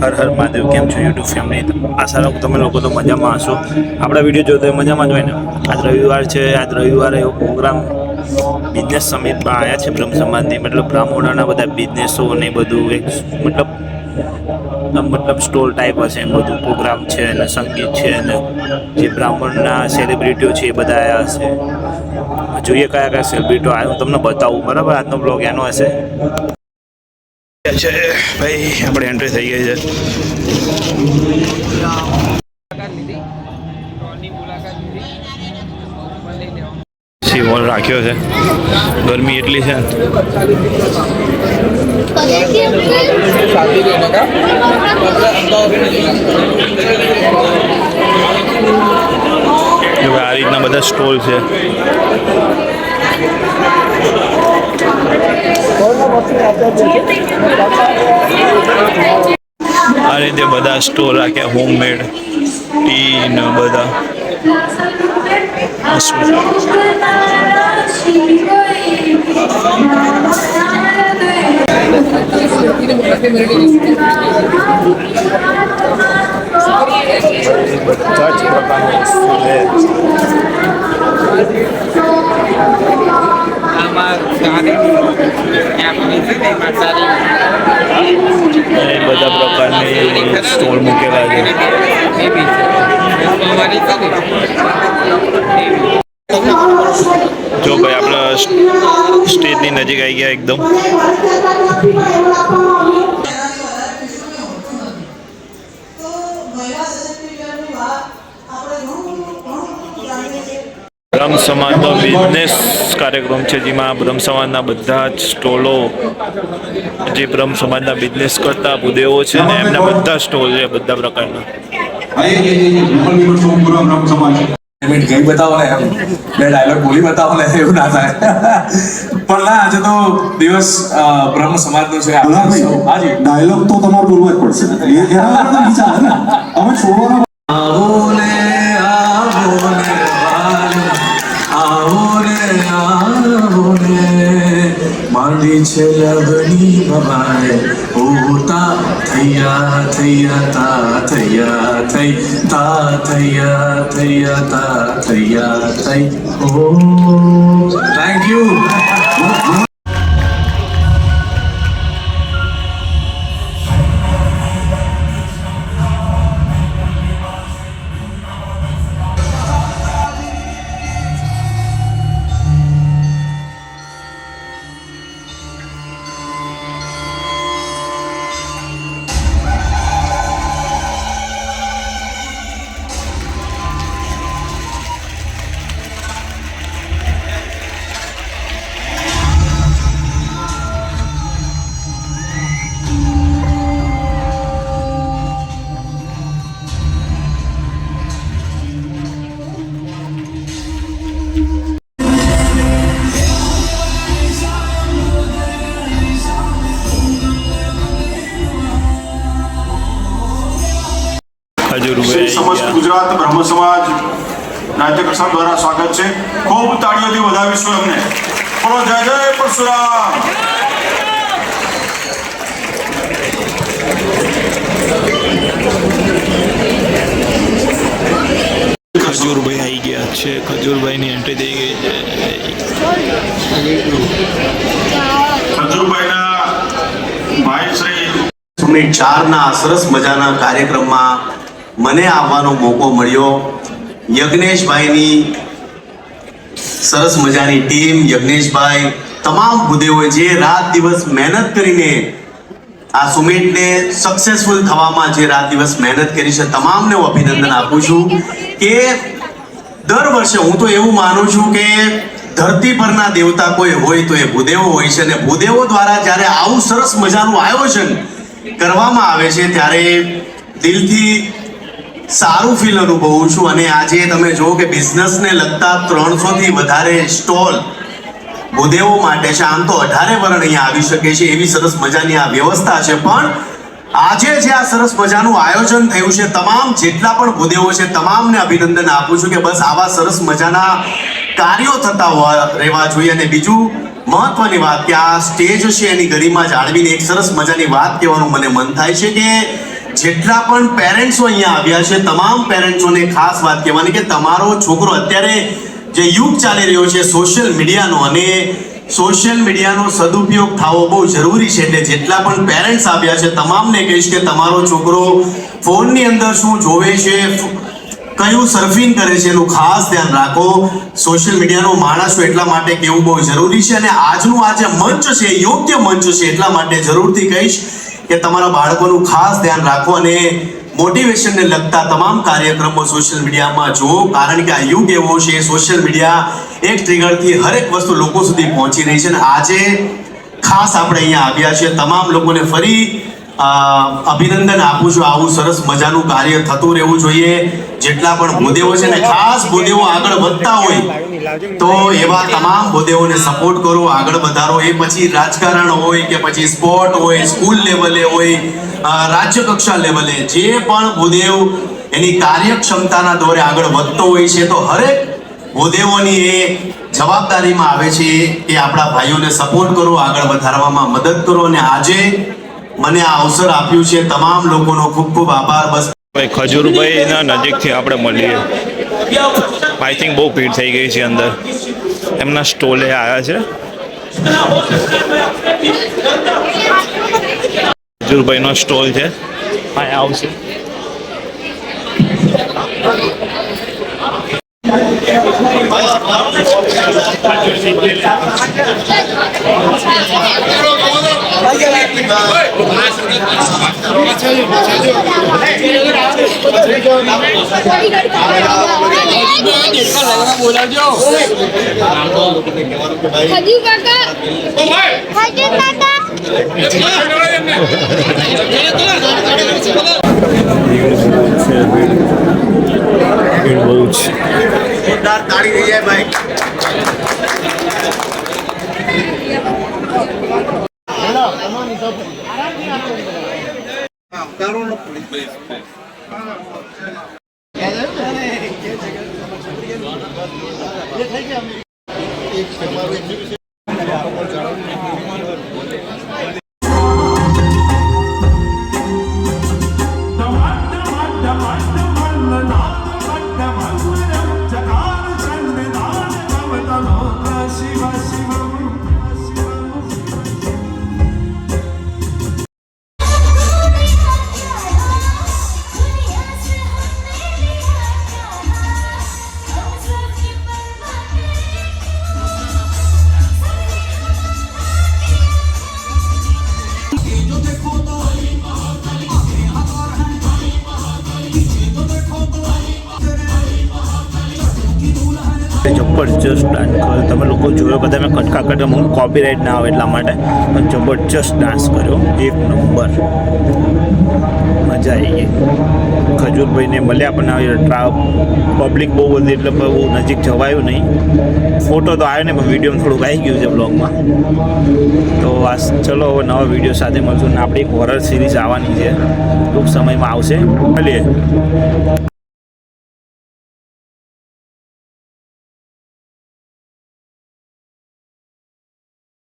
હર હર મહાદેવ, કેમ છો YouTube family આશા રાખું તમે લોકો તો મજામાં હશો. આપણા વીડિયો જોતો મજામાં જ હોય ને? આજ રવિવાર છે, આજ રવિવારે એવો પ્રોગ્રામ બિઝનેસ સમિટમાં આવ્યા છે બ્રહ્મ સમાજની. મતલબ બ્રાહ્મણોના બધા બિઝનેસો ને બધું એક મતલબ મતલબ સ્ટોલ ટાઈપ હશે બધું. પ્રોગ્રામ છે અને સંગીત છે અને જે બ્રાહ્મણના સેલિબ્રિટીઓ છે એ બધા આવ્યા હશે. જોઈએ કયા કયા સેલિબ્રિટીઓ આવ્યા હું તમને બતાવું. બરાબર? આજનો બ્લોગ એનો હશે. છે. ભાઈ આપણે એન્ટ્રી થઈ ગઈ છે. મુલાકાત લીધી. સ્ટોલની મુલાકાત લીધી. ઉપર લઈ લેવા સી હોલ રાખ્યો છે. ગરમી એટલી છે. આ રીતના બધા સ્ટોલ છે. આ રીતે બધા સ્ટોલ રાખ્યા હોમમેડ ટી ને બધા. આમાં બધા પ્રકારની સ્ટોલ મૂકેલા છે. જો ભાઈ આપણે સ્ટેજની નજીક આવી ગયા એકદમ. બ્રહ્મ સમાજનો બિઝનેસ કાર્યક્રમ છે જેમાં બ્રહ્મ સમાજના બધા જ સ્ટોલો જે બ્રહ્મ સમાજના બિઝનેસ કરતા ભૂદેવો છે ને એમના બધા સ્ટોલ છે બધા પ્રકારના. ગઈ બતાવો ને એમ. બે ડાયલોગ બોલી બતાવો ને એવું ના થાય. પણ ના આજે તો દિવસ બ્રહ્મ સમાજનો છે ડાયલોગ તો તમારે બોલવો જ પડશે. અમે છોડવાનો માંડી છે લગની ભવાય હોતા થયા થયા તા થયા થઈ તા થયા થયા તા થયા થઈ ઓ થેન્ક યુ ખજૂરભાઈ સમસ્ત ગુજરાત બ્રહ્મ સમાજ નાટ્ય કક્ષા દ્વારા સ્વાગત છે. ખૂબ તાળીઓથી વધાવીશું એમને. બોલો જય જય પરશુરામ. ખજૂરભાઈ આવી ગયા છે. ખજૂરભાઈની એન્ટ્રી થઈ ગઈ છે. ખજૂરભાઈના ભાઈ શ્રી ચાર ચારના સરસ મજાના કાર્યક્રમમાં મને આવવાનો મોકો મળ્યો. યજ્ઞેશભાઈની સરસ મજાની ટીમ, યજ્ઞેશભાઈ, તમામ ભૂદેવોએ જે રાત દિવસ મહેનત કરીને આ સુમિતને સક્સેસફુલ થવામાં જે રાત દિવસ મહેનત કરી છે, તમામને હું અભિનંદન આપું છું કે દર વર્ષે હું તો એવું માનું છું કે ધરતી પરના દેવતા કોઈ હોય તો એ ભૂદેવો હોય છે અને ભૂદેવો દ્વારા જ્યારે આવું સરસ મજાનું આયોજન કરવામાં આવે છે, ત્યારે દિલથી સારું ફીલ અનુભવું છું અને આજે તમે જુઓ કે બિઝનેસને લગતા ત્રણસો થી વધારે સ્ટોલ ભૂદેવો માટે છે. આમ તો અઢારે વર્ણ અહીંયા આવી શકે છે. એવી સરસ મજાની આ વ્યવસ્થા છે. પણ આજે જે આ સરસ મજાનું આયોજન થયું છે, તમામ જેટલા પણ ભૂદેવો છે, તમામને અભિનંદન આપું છું કે બસ આવા સરસ મજાના કાર્યો થતા રહેવા જોઈએ. અને બીજું મહત્વની વાત કે આ સ્ટેજ છે એની ગરિમા જાળવીને એક સરસ મજાની વાત કહેવાનું મને મન થાય છે કે જેટલા પણ પેરેન્ટ્સો અહીંયા આવ્યા છે, તમામ પેરેન્ટ્સોને ખાસ વાત કહેવાની કે તમારો છોકરો અત્યારે જે યુગ ચાલી રહ્યો છે સોશિયલ મીડિયાનો અને સોશિયલ મીડિયાનો સદુપયોગ થવો બહુ જરૂરી છે એટલે જેટલા પણ પેરેન્ટ્સ આવ્યા છે, તમામને કહીશ કે તમારો છોકરો ફોનની અંદર શું જોવે છે, કયું સર્ફિંગ કરે છે એનું ખાસ ધ્યાન રાખો. સોશિયલ મીડિયાનો માણસો એટલા માટે કહેવું બહુ જરૂરી છે અને આજનું આ જે મંચ છે યોગ્ય મંચ છે એટલા માટે જરૂરથી કહીશ કે તમારા બાળકોનું ખાસ ધ્યાન રાખો અને મોટિવેશનને લગતા તમામ કાર્યક્રમો સોશિયલ મીડિયામાં જુઓ. કારણ કે આ યુગ એવો છે સોશિયલ મીડિયા એક ટ્રિગરથી હરેક વસ્તુ લોકો સુધી પહોંચી રહી છે અને આજે ખાસ આપણે અહીંયા આવ્યા છીએ. તમામ લોકોને ફરી અભિનંદન આપું છું. આવું સરસ મજાનું કાર્ય થતું રહેવું જોઈએ. જેટલા પણ ભૂદેવો છે ને, ખાસ ભૂદેવો આગળ વધતા હોય, તો એવા તમામ ભૂદેવોને સપોર્ટ કરો, આગળ વધારો. એ પછી રાજકારણ હોય કે પછી સ્પોર્ટ હોય સ્કૂલ લેવલે હોય રાજ્ય કક્ષા લેવલે જે પણ ભૂદેવ એની કાર્યક્ષમતાના દોરે આગળ વધતો હોય છે, તો હરેક ભૂદેવોની એ જવાબદારીમાં આવે છે કે આપણા ભાઈઓને સપોર્ટ કરો, આગળ વધારવામાં મદદ કરો. અને આજે મને આ અવસર આપ્યું છે. તમામ લોકોનો ખૂબ ખૂબ આભાર. બસ ભાઈ ખજૂરભાઈના નજીકથી આપણે મળીએ. આઈ થિંક બહુ ભીડ થઈ ગઈ છે અંદર. એમના સ્ટોલે આવ્યા છે. ખજૂરભાઈનો સ્ટોલ છે. અહીંયા આવશે. બોલાવજો હજુ કાકા હજુ કાકા ભીડ બહુ છે. જબરજસ્ત ડાન્સ કર્યો. તમે લોકો જોયો બધા મેં કટકા કટકા હું કોપીરાઇટ ના આવે એટલા માટે. પણ જબરજસ્ત ડાન્સ કર્યો. એક નંબર. મજા આવી ગઈ. ખજૂરભાઈને મળ્યા પણ આવી પબ્લિક બહુ બધી એટલે બહુ નજીક જવાયું નહીં. ફોટો તો આવ્યો ને પણ વીડિયો થોડુંક આવી ગયું છે બ્લોગમાં તો આ ચલો હવે નવા વીડિયો સાથે મળશું ને આપણી એક હોરર સિરીઝ આવવાની છે. ટૂંક સમયમાં આવશે. મળીએ.